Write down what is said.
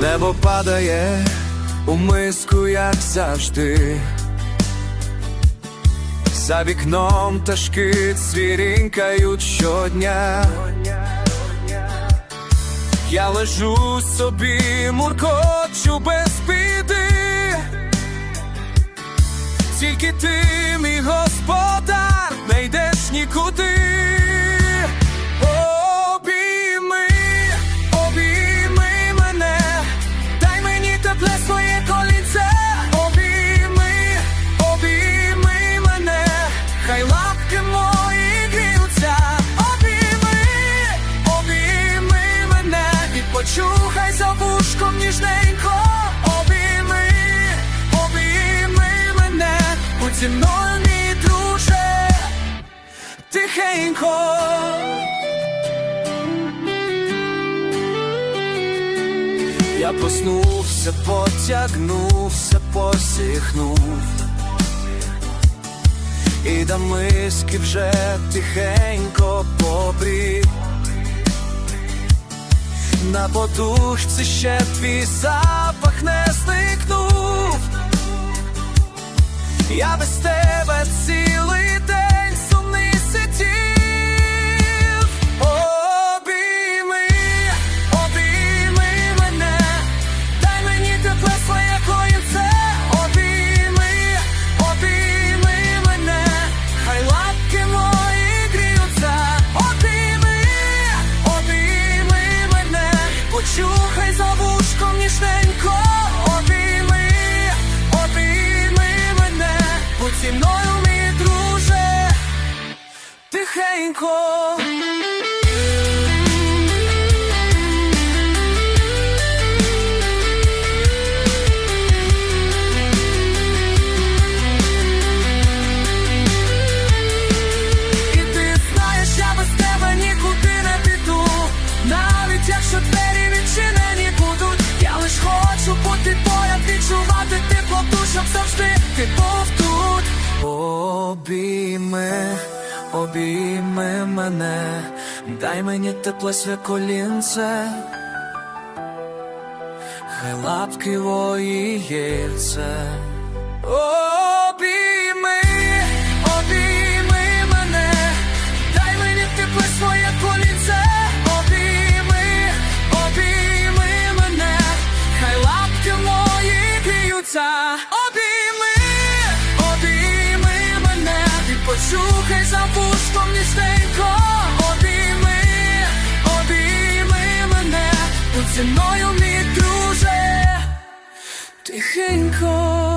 Небо падає у миску, як завжди. За вікном пташки цвірінькають щодня. Я лежу собі, муркочу без біди. Тільки ти, мій господар, не йдеш нікуди. Ніжненько. Обійми, обійми мене, будь зі мною, друже, тихенько. Я проснувся, потягнувся, посіхнув. І до миски вже тихенько побрів. На подушці ще твій запах не зникнув. Я без тебе обійми мене, дай мені тепле колінце. Хай лапки гірце. Обійми, обійми мене, дай мені тепле своє коліце. Обійми, обійми мене, хай лапки мої гріються. І почухай за вушком. Обійми, обійми мене, будь зі мною, мій друже, тихенько.